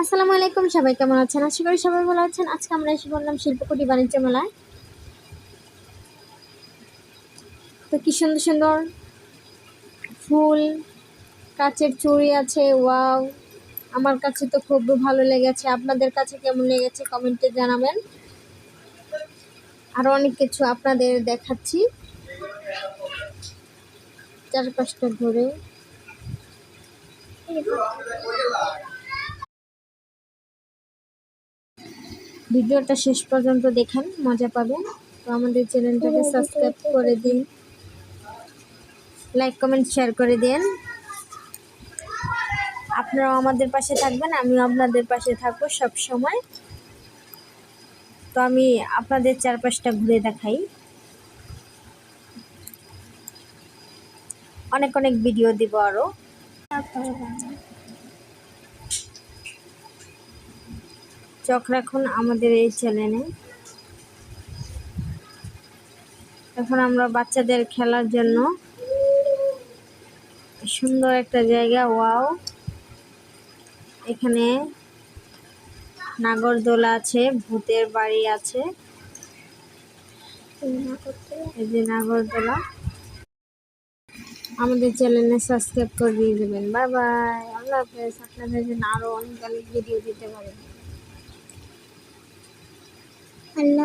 আসসালামু আলাইকুম, সবাই কেমন আছেন? আশা করি সবাই ভালো আছেন। আজকে আমরা এসে বললাম শিল্পকুটি বাণিজ্য মেলায়। তো কি সুন্দর সুন্দর ফুল, কাচের চুড়ি আছে, ওয়াও। আমার কাছে তো খুব ভালো লেগেছে। আপনাদের কাছে কেমন লেগেছে কমেন্টে জানাবেন। আরও অনেক কিছু আপনাদের দেখাচ্ছি। চারপাশটা ঘুরে। ভিডিওটা শেষ পর্যন্ত দেখেন মজা পাবেন। তো আমাদের চ্যানেলটাকে সাবস্ক্রাইব করে দিন। লাইক কমেন্ট শেয়ার করে দিন। আপনারাও আমাদের পাশে থাকবেন আমিও আপনাদের পাশে থাকব সব সময় তো আমি আপনাদের চারপাশটা ঘুরে দেখাই। অনেক অনেক ভিডিও দিব আরও চোখ রাখুন আমাদের এই চ্যানেলে। এখন আমরা বাচ্চাদের খেলার জন্য সুন্দর একটা জায়গা, ওয়াও। এখানে নাগরদোলা আছে, ভূতের বাড়ি আছে। এই যে নাগরদোলা। আমাদের চ্যানেলে সাবস্ক্রাইব করে দিয়ে দেবেন। Bye bye. আল্লাহ হাফেজ। আপনাদের জন্য আরও অনেক অনেক ভিডিও দিতে পারেন আল্লাহ